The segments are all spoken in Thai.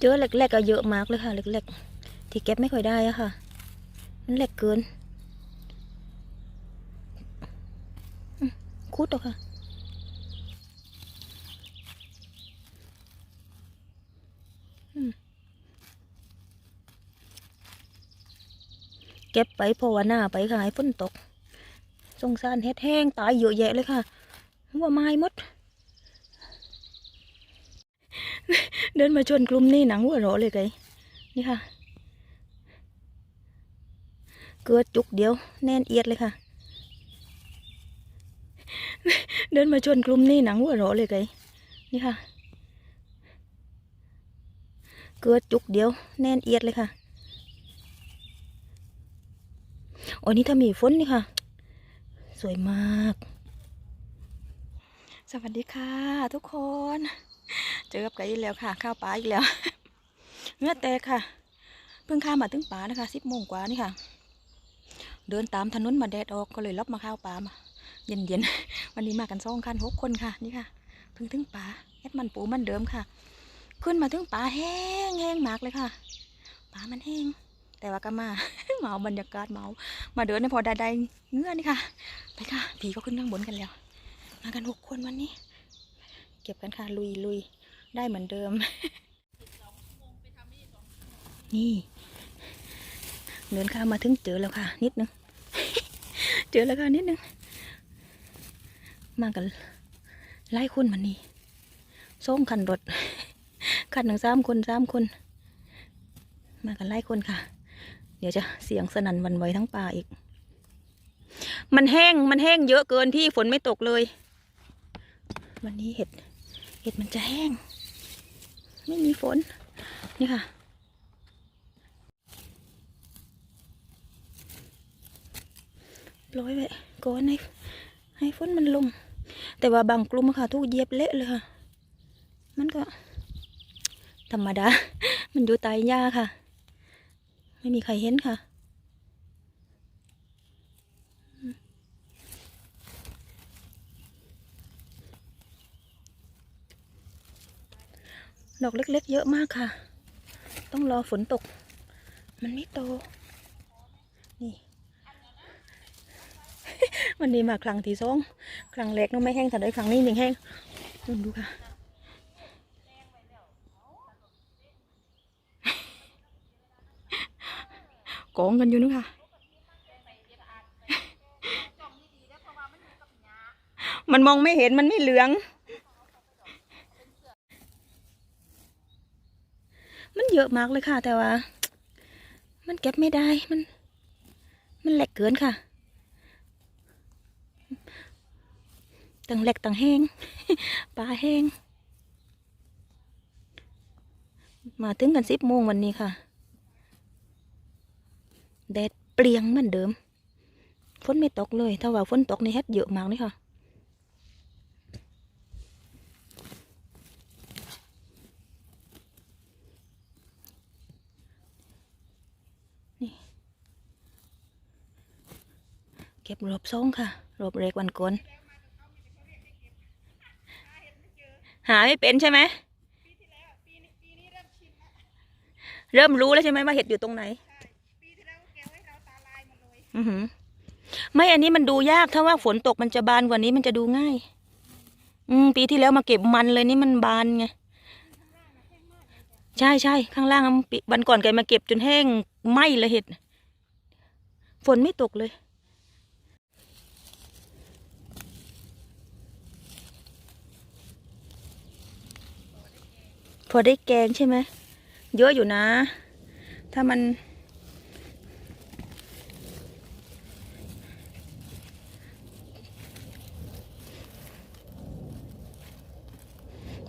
เจอเล็กๆก็เยอะมากเลยค่ะเล็กๆที่เก็บไม่ค่อยได้อะค่ะ มันเล็กเกินคุดเอาค่ะเก็บไปภาวนาไปค่ะให้ฝนตกสงสารเฮ็ดแห้งตายเยอะแยะเลยค่ะ ว่าไม้มด เดินมาชนกลุ่มนี่หนังหัวเราะเลยไกนี่ค่ะ เกิดจุกเดียว แน่นเอียดเลยค่ะ เดินมาชนกลุ่มนี่หนังหัวเราะเลยไกนี่ค่ะ เกิดจุกเดียว แน่นเอียดเลยค่ะโอ้นี่ถ้ามีฝนนี่ค่ะ สวยมาก สวัสดีค่ะทุกคน เจอกับไก่อีกแล้วค่ะ ข้าวปลาอีกแล้วเงื่อแตกค่ะ เพิ่งข้ามมาถึงป่านะคะสิบโมงกว่านี่ค่ะ เดินตามถนนมาแดดออกก็เลยรับมาข้าวปลามา เย็นเย็นๆวันนี้มากันสองคันหกคนค่ะนี่ค่ะเพิ่งถึงป่าเฮ็ดมันปูมันเดิมค่ะ ขึ้นมาถึงป่าแห้งแห้งมากเลยค่ะป่ามันแห้งแต่ว่าก็มาเมาบรรยากาศเมา มาเดินในพอได้ได้เงื่อนี่ค่ะ ไปค่ะ ผีก็ขึ้นข้างบนกันแล้ว มากันหกคนวันนี้ เก็บกันค่ะ ลุยลุยได้เหมือนเดิม นี่ เดินข้ามมาถึงเจอแล้วค่ะ นิดนึง เจอแล้วค่ะนิดนึง มากันไล่คนมันนี่ส่งคันรถคันหนึ่งสามคนสามคน มากันไล่คนค่ะ เดี๋ยวจะเสียงสนั่นวันไหวทั้งป่าอีก มันแห้งมันแห้งเยอะเกินพี่ฝนไม่ตกเลย วันนี้เห็ด ห็ดมันจะแห้ง ไม่มีฝน นี่ค่ะ ร้อยไว้ก่อนให้ให้ฝนมันลง แต่ว่าบางกลุ่มอะค่ะ ทุกเหยียบเละเลยค่ะ มันก็ ธรรมดา มันอยู่ใตายหญ้าค่ะ ไม่มีใครเห็นค่ะ ดอกเล็กๆ เยอะมากค่ะ ต้องรอฝนตก มันไม่โต นี่วันนี้มาครั้งที่สองครั้งแรกน้องไม่แห้งแต่ได้ครั้งนี้หนึ่งแห้งดูดูค่ะกองกันอยู่นู่นค่ะ มันมองไม่เห็นมันไม่เหลือง มันเยอะมากเลยค่ะ แต่ว่า มันเก็บไม่ได้มัน มันแหลกเกินค่ะต่างแหลกต่างแห้งปลาแห้ง มาถึงกันสิบโมงวันนี้ค่ะแดดเปรียงเหมือนเดิมฝนไม่ตกเลย ถ้าว่าฝนตกในเฮ็ดเยอะมากเลยค่ะ นี่ เก็บ รอบสองค่ะ รอบแรกวันก่อนหาไม่เป็นใช่ไหม เริ่มรู้แล้วใช่ไหมว่าเห็ดอยู่ตรงไหนอือหือไม่อันนี้มันดูยากถ้าว่าฝนตกมันจะบานกว่านี้มันจะดูง่าย อืมปีที่แล้วมาเก็บมันเลยนี่มันบานไงใช่ใช่ข้างล่างวันก่อนแกมาเก็บจนแห้งไหมเลยเห็ด ฝนไม่ตกเลย พอได้แกงใช่ไหม เยอะอยู่นะ ถ้ามัน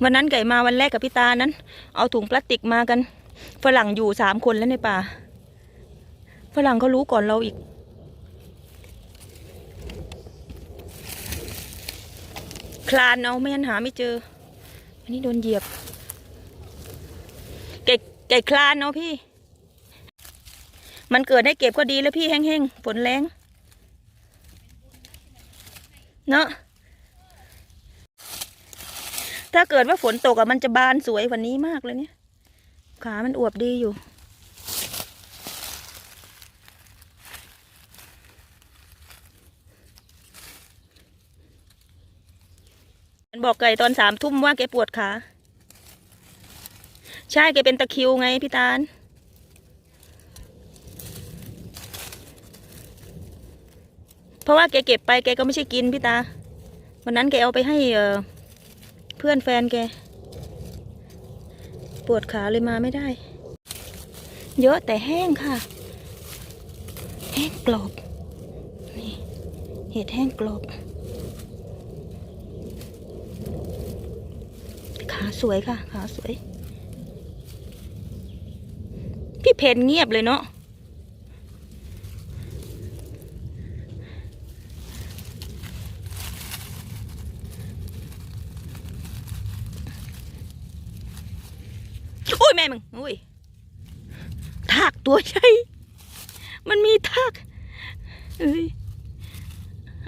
วันนั้นไก่มาวันแรกกับพี่ตานั้น เอาถุงพลาสติกมากัน ฝรั่งอยู่สามคนแล้วในป่า ฝรั่งเขารู้ก่อนเราอีกคลานเอาไม่งั้นหาไม่เจอ อันนี้โดนเหยียบ ไก่คลานเอาะพี่ มันเกิดให้เก็บก็ดีแล้วพี่แห้งๆฝนแรงเนาะถ้าเกิดว่าฝนตกอะมันจะบานสวยกวันนี้มากเลยเนี่ย ขามันอวบดีอยู่มันบอกไก่ตอนสามทุ่มว่าแกปวดขา ใช่แกเป็นตะคิวไงพี่ตาลเพราะว่าแกเก็บไปแกก็ไม่ใช่กินพี่ตา วันนั้นแกเอาไปให้เอ่อเพื่อนแฟนแก ปวดขาเลยมาไม่ได้ เยอะแต่แห้งค่ะ แห้งกรอบ นี่ เห็ดแห้งกรอบขาสวยค่ะ ขาสวย พี่ เพนเงียบเลยเนาะอุ้ยแม่มึงอุ้ยทากตัวใหญ่มันมีทากเอ้ย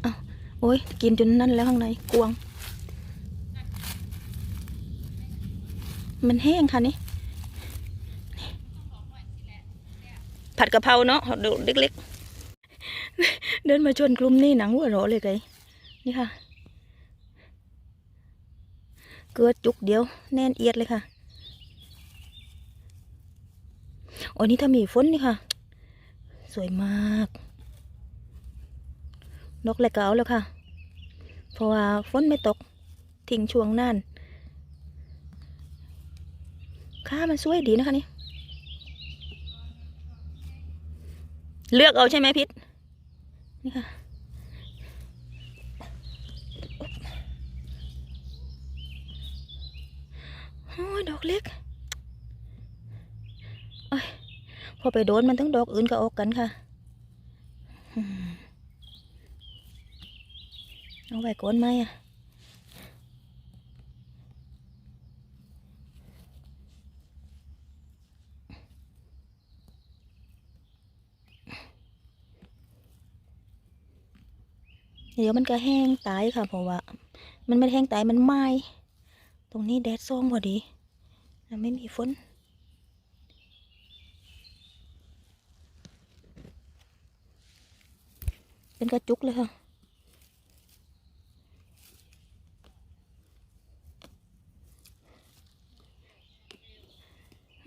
เอาโอ้ยกินจนนั่นแล้วข้างในกวง มันแห้งค่ะนี่ ผัดกะเพราเนาะดอกเล็กๆ เดินมาชวนกลุ่มนี่หนังหัวเราะเลยไกนี่ค่ะ เกลือจุกเดียว แน่นเอียดเลยค่ะโอ้นี่ถ้ามีฝนนี่ค่ะ สวยมาก นกแลกก็เอาแล้วค่ะ เพราะว่าฝนไม่ตก ทิ้งช่วงนานค่ามันสวยดีนะคะนี่ เลือกเอาใช่ไหมพิษนี่ค่ะโอ้ยดอกเล็กโอ้ยพอไปโดนมันทั้งดอกอื่นก็ออกกันค่ะ เอาไว้ก่อนไหมอะ เดี๋ยวมันก็แห้งตายค่ะเพราะว่า มันไม่แห้งตายมันไหม้ตรงนี้แดดส่องพอดีไม่มีฝนเป็นกระจุกเลยค่ะ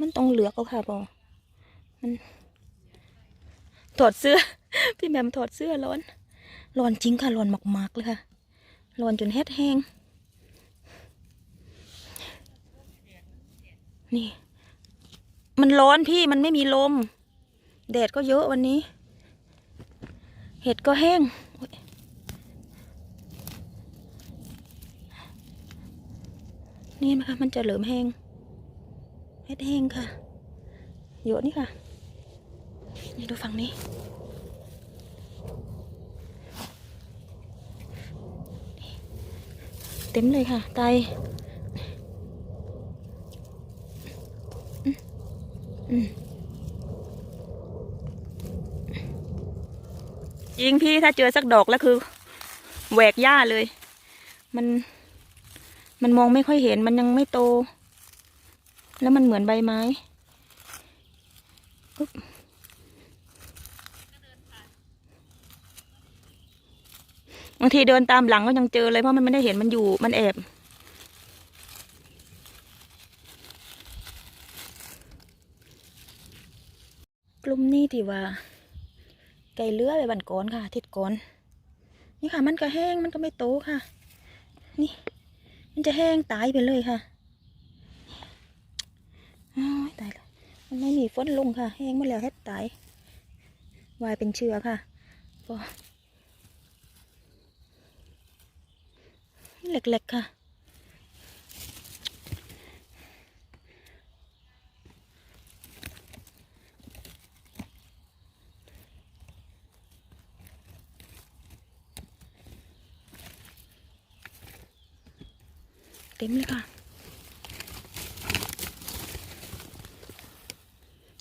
มันต้องเหลือกเอาค่ะปอมันถอดเสื้อ พี่แมมถอดเสื้อร้อน ร้อนจริงค่ะร้อนมากๆเลยค่ะร้อนจนเฮ็ดแห้งนี่ มันร้อนพี่มันไม่มีลม แดดก็เยอะวันนี้ เห็ดก็แห้งนี่ไหมคะมันจะเหลือมแห้งเห็ดแห้งค่ะเยอะนี่ค่ะนี่ดูฝั่งนี้ เต็มเลยค่ะ ไตยิงพี่ถ้าเจอสักดอกแล้วคือแหวกหญ้าเลย มัน มันมองไม่ค่อยเห็นมันยังไม่โต แล้วมันเหมือนใบไม้ บางทีเดินตามหลังก็ยังเจอเลยเพราะมันไม่ได้เห็นมันอยู่มันแอบกลุ่มนี้ที่ว่า ไก่เลื้อไปบันก่อนค่ะทิศก่อนนี่ค่ะ มันก็แห้งมันก็ไม่โตค่ะ นี่ มันจะแห้งตายไปเลยค่ะตายแล้วมันไม่มีฝนลงค่ะ แห้งหมดแล้วแทบตายวายเป็นเชื้อค่ะก็ เล็กๆค่ะเต็มเลยค่ะ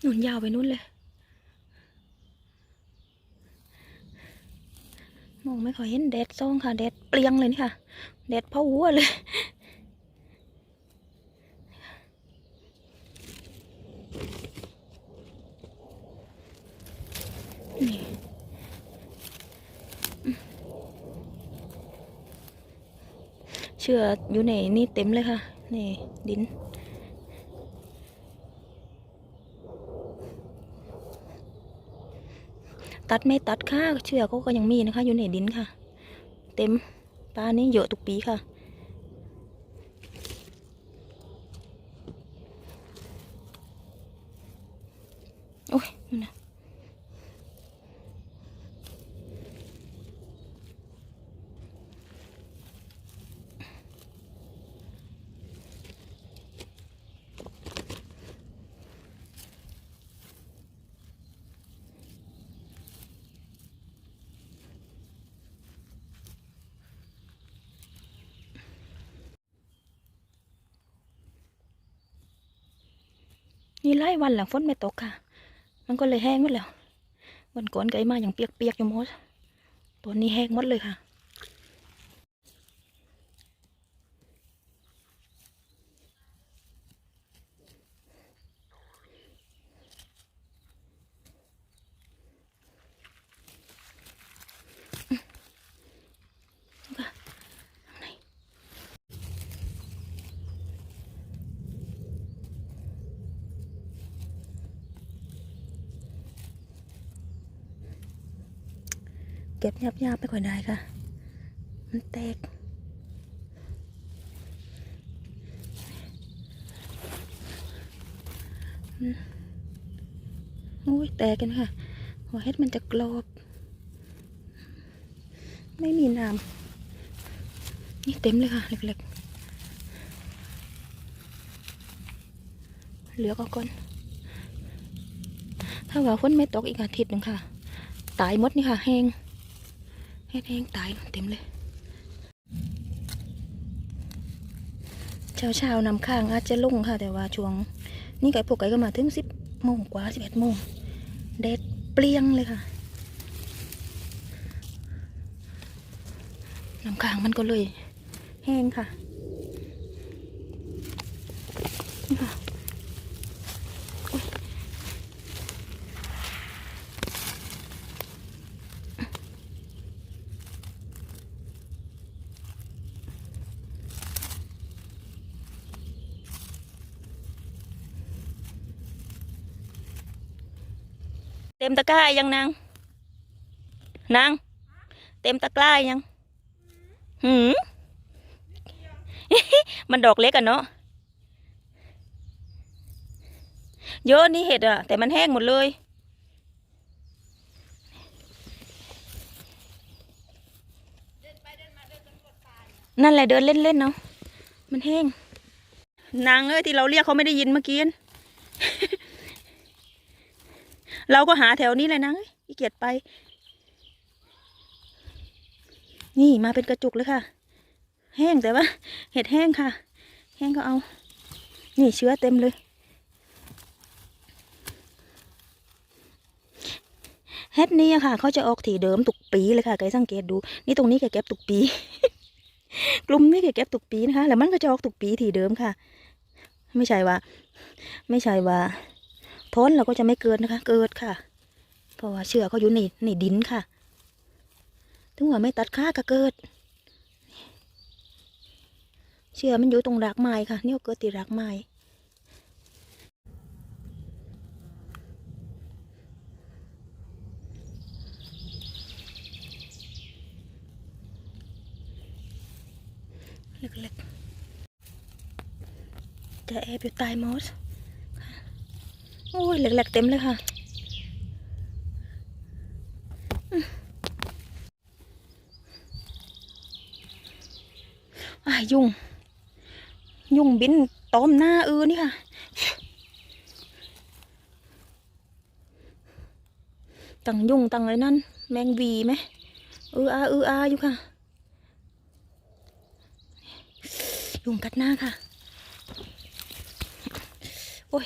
หนุนยาวไปนู้นเลย อเห็นแดดซองค่ะแดดเปลียงเลยนี่ค่ะแดดพ่อวัวเลยเชื่ออยู่ในนี่เต็มเลยค่ะ นี่ดิน ตัดไม่ตัดค่ะเชื่อเขาก็ยังมีนะคะ อยู่ในดินค่ะ เต็มปลานี้เยอะทุกปีค่ะ โอ้ยนั่นนะ นี่ไล่วันหลังฝนไม่ตกค่ะ มันก็เลยแห้งหมดแล้ววันก่อนไก่มาอย่างเปียกๆอยู่หมดตัวนี้แห้งหมดเลยค่ะ เก็บยับยับไปก่อนได้ค่ะ มันแตกอุ้ยแตกกันค่ะ หัวเห็ดมันจะกรอบ ไม่มีน้ำนี่เต็มเลยค่ะ เล็กๆ เหลือก็ก่อน ถ้าว่าฝนไม่ตกอีกอาทิตย์หนึ่งค่ะ ตายมดนี่ค่ะแห้ง แห้งแห้งตายเต็มเลยเช้าเช้าๆนำข้างอาจจะลุ่งค่ะ แต่ว่าช่วง นี่ไก่พวกไก่ก็มาถึงสิบโมงกว่าสิบเอ็ดโมงแดดเปรี้ยงเลยค่ะน้ำค้างมันก็เลยแห้งค่ะนี่ค่ะอุ๊ย เต็มตะกร้ายังนางนางเต็มตะกร้ายังหืมมันดอกเล็กอะเนาะเยอะนี่เห็ดอะแต่มันแห้งหมดเลย นั่นแหละเดินเล่นๆเนาะมันแห้งนางเอ้ยที่เราเรียกเขาไม่ได้ยินเมื่อกี้น เราก็หาแถวนี้เลยนางเอ้ยขี้เกียจไป นี่มาเป็นกระจุกเลยค่ะ แห้งแต่ว่า เห็ดแห้งค่ะ แห้งก็เอา นี่เชื้อเต็มเลย เห็ดนี้ค่ะ เขาจะออกถี่เดิมตุกปีเลยค่ะไกสังเกตดู นี่ตรงนี้แกเก็บตุกปี กลุ่มนี้แกเก็บตุกปีนะคะ แล้วมันก็จะออกตุกปีถี่เดิมค่ะ ไม่ใช่ว่า ไม่ใช่ว่า ท้นเราก็จะไม่เกิดนะคะ เกิดค่ะ เพราะว่าเชื้อเขาอยู่ในในดินค่ะถึงว่าไม่ตัดค่าก็เกิด เชื่อมันอยู่ตรงรากไม้ค่ะนี่เกิดที่รากไม้เล็กๆจะแอบอยู่ใต้มอส โอ้ยเล็กๆเต็มเลยค่ะอะยุงยุงบินตอมหน้าเออนี่ค่ะตังยุงตังอะไรนั่น แมงวีไหมเอออาเอออาอยู่ค่ะ ยุงกัดหน้าค่ะ โอ้ย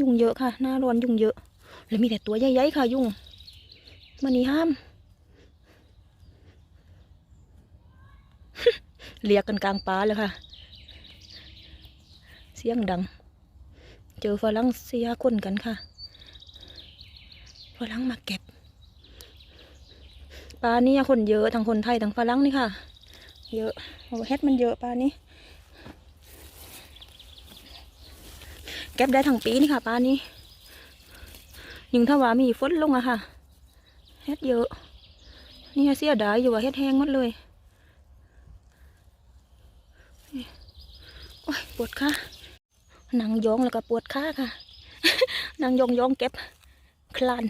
ยุงเยอะค่ะ หน้าร้อนยุงเยอะ แล้วมีแต่ตัวใหญ่ๆค่ะ ยุงมันนี่ห้าม เรียกกันกลางป่าเลยค่ะ เสียงดัง เจอฝรั่งเสียคนกันค่ะฝรั่งมาเก็บปลานี่คนเยอะทั้งคนไทยทั้งฝรั่งนี่ค่ะ เยอะโอ้เฮ็ดมันเยอะป่านี้ เก็บได้ทั้งปีนี่ค่ะปลานี้ยิ่งถ้าว่ามีฝนลงอะค่ะเฮ็ดเยอะ นี่เสียดายอยู่ว่าเฮ็ดแห้งหมดเลยโอ้ยปวดขาหนังยองแล้วก็ปวดขาค่ะ นางยองยองเก็บ คลาน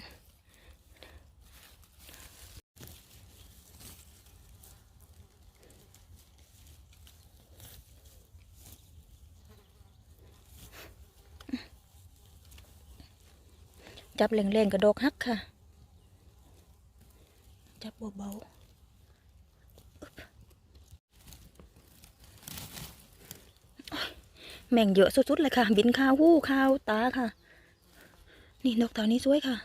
จับแรงๆกระดกหักค่ะ จับเบาๆแม่งเยอะสุดๆเลยค่ะ บินข้าวหู้ข้าวตาค่ะ นี่นกตัวนี้สวยค่ะ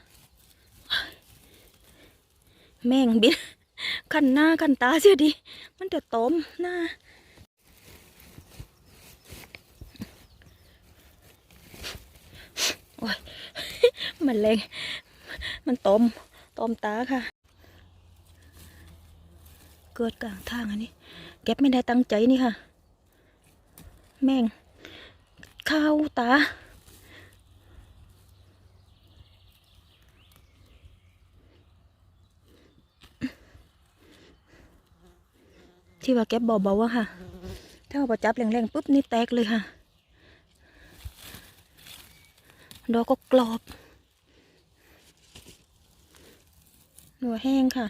แม่งบินขันหน้าขันตาเสียดิมันจะตอมหน้า โอ้ย มันแรงมันตอมตอมตาค่ะ เกิดกลางทางอันนี้ เก็บไม่ได้ตั้งใจนี่ค่ะ แม่งข้าวตาที่ว่าเก็บเบาๆอะค่ะ ถ้าเอาจับแรงๆปุ๊บนี่แตกเลยค่ะ ดอกก็กรอบหัว แห้งค่ะ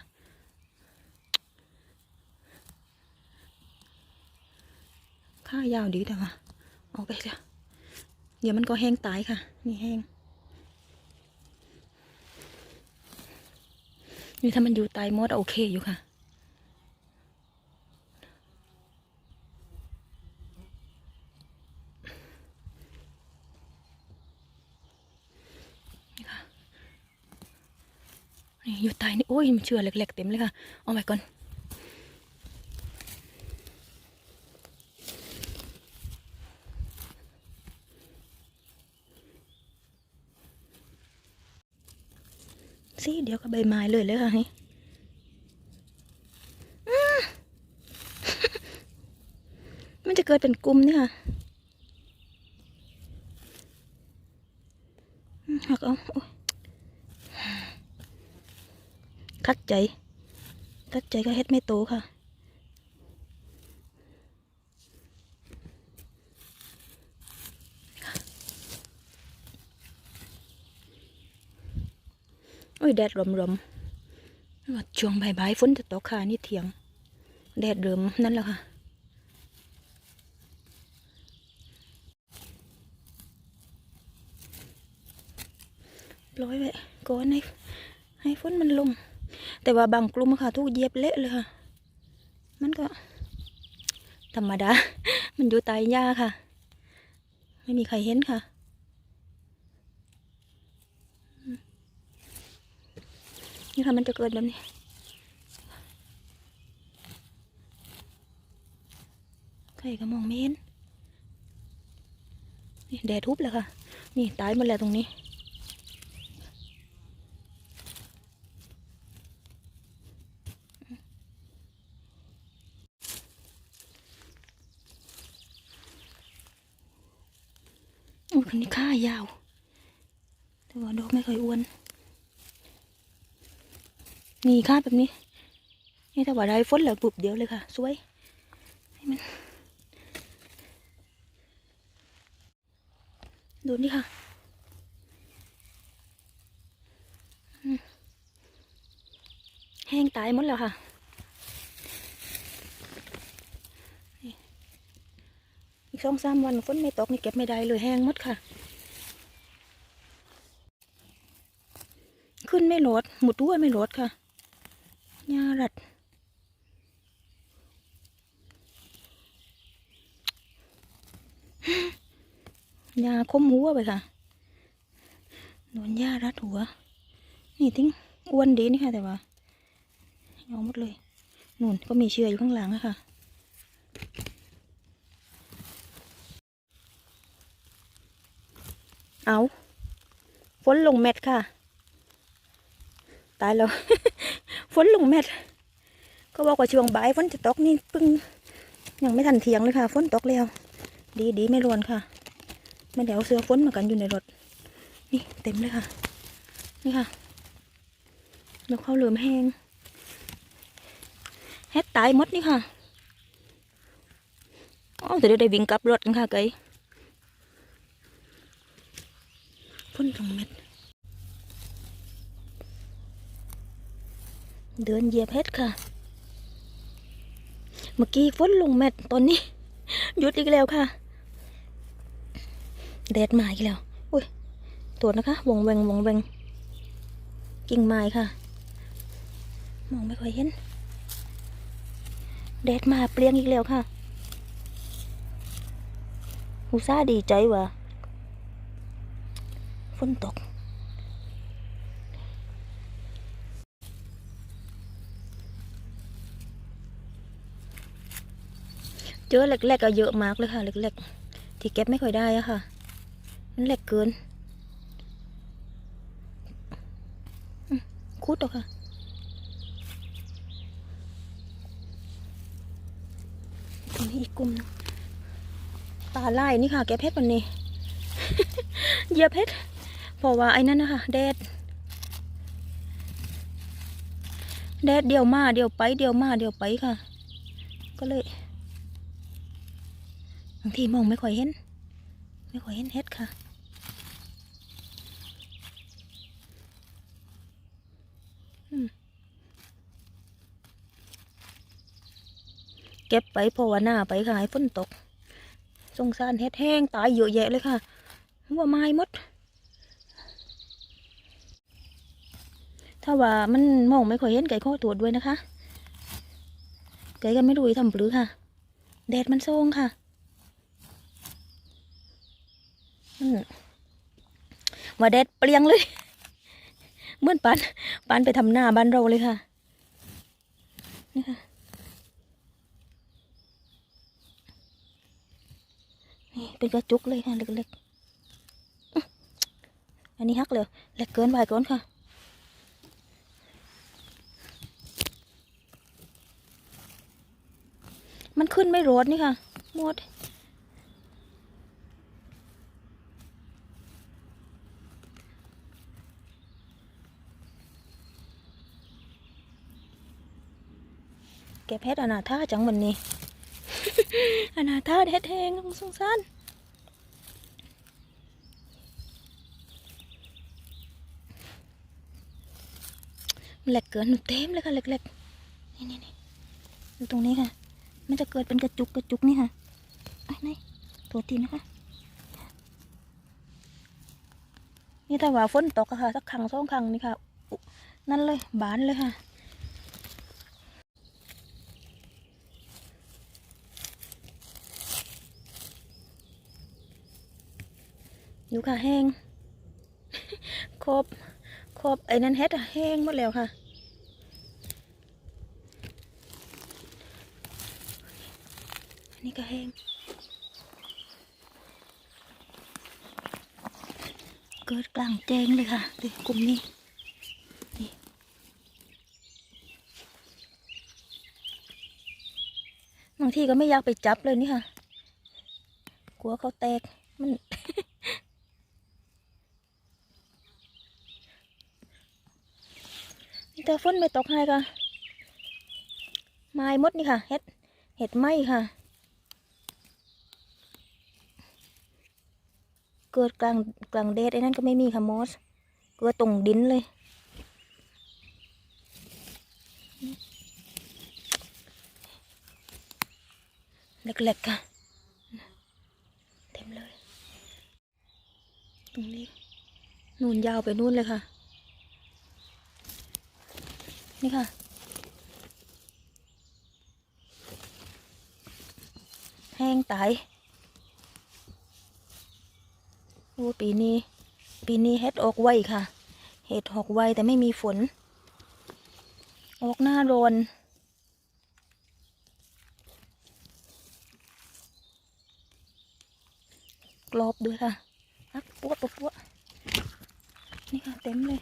ข้ายาวดีแต่ว่าออกไปเถอะเดี๋ยวมันก็แห้งตายค่ะ นี่แห้ง นี่ถ้ามันอยู่ตายมดโอเคอยู่ค่ะ นี่อยู่ใต้นี่โอ้ยมันเชื่อเล็กๆเต็มเลยค่ะ เอาไว้ก่อน สิเดี๋ยวก็ใบไม้เลยเลยค่ะนี่มันจะเกิดเป็นกลุ่มเนี่ยค่ะอืมหักเอาโอ๊ย คัดใจคัดใจก็เฮ็ดไม่โตค่ะ โอ้ย แดดรมรมๆว่าช่วงบ่ายๆฝนจะตกค่ะนี่เถียง แดดเริ่มนั่นแหละค่ะปล่อยไว้ก่อนให้ให้ฝนมันลง แต่ว่าบางกลุ่มอะค่ะทุกเย็บเละเลยค่ะ มันก็ ธรรมดา มันอยู่ใต้หญ้าค่ะ ไม่มีใครเห็นค่ะ นี่ค่ะมันจะเกิดแบบนี้ใครก็มองไม่เห็นนี่แดดทุบเลยค่ะ นี่ตายหมดแล้วตรงนี้ นนี้ข้ายาว แต่ว่าดอกไม่เคยอ้วน นี่ค่าแบบนี้ นี่ถ้าว่าได้ฝนแล้วปุบเดียวเลยค่ะ สวยให้มันดูนี่ค่ะแห้งตายหมดแล้วค่ะ อีกสองสามวันฝนไม่ตกนี่เก็บไม่ได้เลยแห้งหมดค่ะ ขึ้นไม่หลดหมุดตัวไม่หลดค่ะยารัดยาคมหัวไปค่ะโดนยารัดหัว นี่ทิ้งอ้วนดีนี่ค่ะแต่ว่ายอมหมดเลยนู่นก็มีเชื้ออยู่ข้างหลังอะค่ะ เอาฝนลงเม็ดค่ะ ตายแล้วฝนลงเม็ด ก็บอกว่าช่วงบ่ายฝนจะตกนี่เพิ่งยังไม่ทันเที่ยงเลยค่ะฝนตกแล้ว ดีดีไม่รวนค่ะไม่เดี๋ยวเอาเสื้อฝนมากันอยู่ในรถ นี่เต็มเลยค่ะ นี่ค่ะนกเข้าเหลือมแห้งเฮ็ดตายมดนี่ค่ะอ๋อเดี๋ยวได้วิ่งกลับรถกันค่ะไก ฝนตรงเม็ด เดินเหยียบเฮ็ดค่ะ เมื่อกี้ฝนลงเม็ดตอนนี้ หยุดอีกแล้วค่ะ แดดมาอีกแล้ว อุ้ยตัวจนะคะ วงแวงวงแวงกิ่งไม้ค่ะ มองไม่ค่อยเห็น แดดมาเปลี่ยงอีกแล้วค่ะหูซาดีใจว่ะ ฝนตกเจอเล็กๆก็เยอะมากเลยค่ะเล็กๆที่เก็บไม่ค่อยได้อะค่ะ มันเล็กเกินคุดออกค่ะตรงนี้อีกกลุ่มตาไล่นี่ค่ะ แกบเพชรวันนี้ เหยียบเพชร เพราะว่าไอ้นั่นนะคะแดดแดดเดียวมาเดียวไปเดียวมาเดียวไปค่ะ ก็เลยบางทีมองไม่ค่อยเห็น ไม่ค่อยเห็นเฮ็ดค่ะเก็บไปเพราะว่าหน้าไปค่ะให้ฝนตกสงสารเฮ็ดแห้งตายเยอะแยะเลยค่ะหัวไม้มด ถ้าว่ามันมองไม่ค่อยเห็นไก่ข้อตรวจด้วยนะคะ ไก่ก็ไม่รู้ทำปรือค่ะ แดดมันส่งค่ะมว่าแดดเปรียงเลยเหมือนปันปันไปทำหน้าบ้านเราเลยค่ะนี่ค่ะนี่เป็นกระจุกเลยค่ะเล็กๆอันนี้ฮักเลยเล็กเกินไปก่อนค่ะ มันขึ้นไม่รอดนี่ค่ะหมดเก็บเฮ็ดอนาถาจังวันนี้ อนาถาเฮ็ดแหงสงสารมันเล็กเกินเต็มเลยค่ะเล็กๆนี่นี่นี่ดูตรงนี้ค่ะ มันจะเกิดเป็นกระจุกกระจุกนี่ค่ะไอ้นี่ตัวตีนะคะ นี่ถ้าว่าฝนตกอะค่ะ สักครั้งสองครั้งนี่ค่ะ นั่นเลย บานเลยค่ะดูค่ะแห้ง ครบ ครบไอ้นั่นเฮ็ดอะแห้งหมดแล้วค่ะ นนี้ก็แห้ง เกิดกลางแจ้งเลยค่ะดูกลุ่มนี้นี่บางทีก็ไม่อยากไปจับเลยนี่ค่ะ กลัวเขาแตก มันแต่ฝนไม่ตกให้ค่ะไม้มดนี่ค่ะ เห็ด เห็ดไหมค่ะ เกิดกลางกลางเดดไอ้นั่นก็ไม่มีค่ะมอสเกิดตรงดินเลย เล็กๆค่ะเต็มเลย ตรงนี้นูนยาวไปนู่นเลยค่ะ นี่ค่ะแห้งตาย โอ้ปีนี้ ปีนี้เห็ดออกไวค่ะ เห็ดออกไวแต่ไม่มีฝน ออกหน้าร้อนกรอบด้วยค่ะอักปัวปัวปัวนี่ค่ะเต็มเลย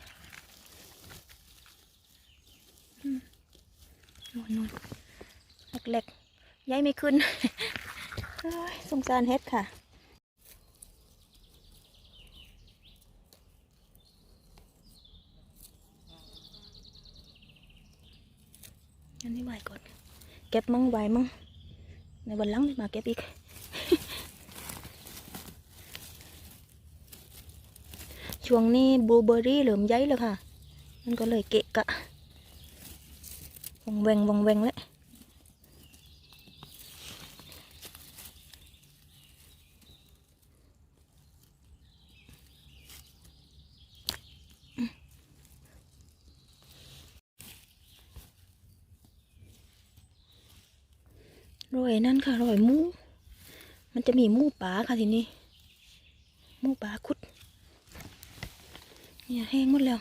นู่นนู่นเล็กๆย้ายไม่ขึ้นสงสารเฮ็ดค่ะ อันนี้ไหวก่อน เก็บมั่งไหวมั่งในวันหลังมาเก็บอีก ช่วงนี้บลูเบอร์รี่เหลือมใหญ่แล้วค่ะ มันก็เลยเกะกะวงแวงวงแวงเลยร อยนั่นค่ะรอยมูมันจะมีมูป่าค่ะทีนี้มูป่าคุดเนี่ยแห้งหมดแล้ว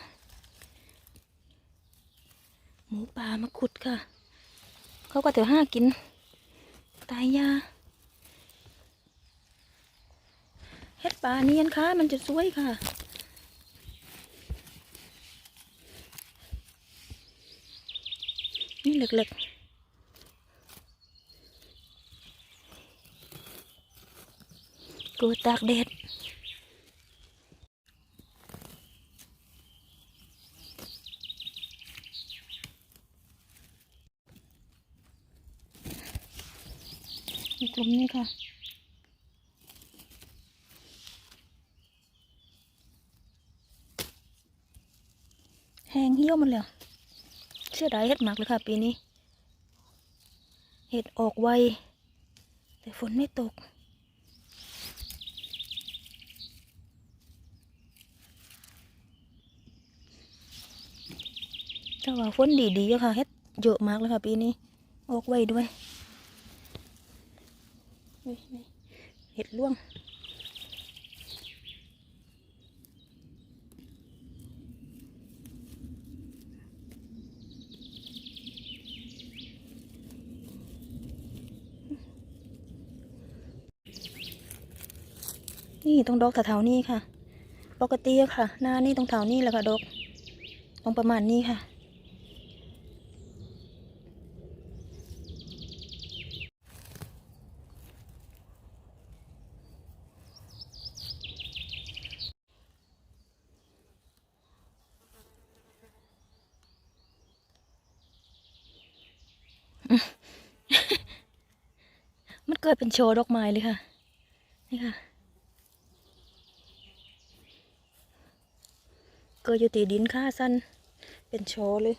หมูป่ามาขุดค่ะ เขาก็จะห้ากิน ตายยาเฮ็ดป่าเนียนค่ะ มันจะสวยค่ะนี่เล็กๆ กลัวตากแดดกลุ่มนี้ค่ะแห้งเหี่ยวมันแล้วเชื่อดายเห็ดหมักเลยค่ะ ปีนี้ เห็ดออกไว แต่ฝนไม่ตก ถ้าว่าฝนดีๆอะค่ะเห็ดเยอะมากเลยค่ะ ปีนี้ออกไวด้วยเห็ดร่วงนี่ต้องดอกแถวๆนี้ค่ะ ปกติค่ะ หน้านี่ตรงแถวนี้แหละค่ะดอกตรงประมาณนี้ค่ะ มัน เกิดเป็นโชว์ดอกไม้เลยค่ะ นี่ค่ะ เกิดอยู่ตีดินค่าสั้นเป็นโชว์เลย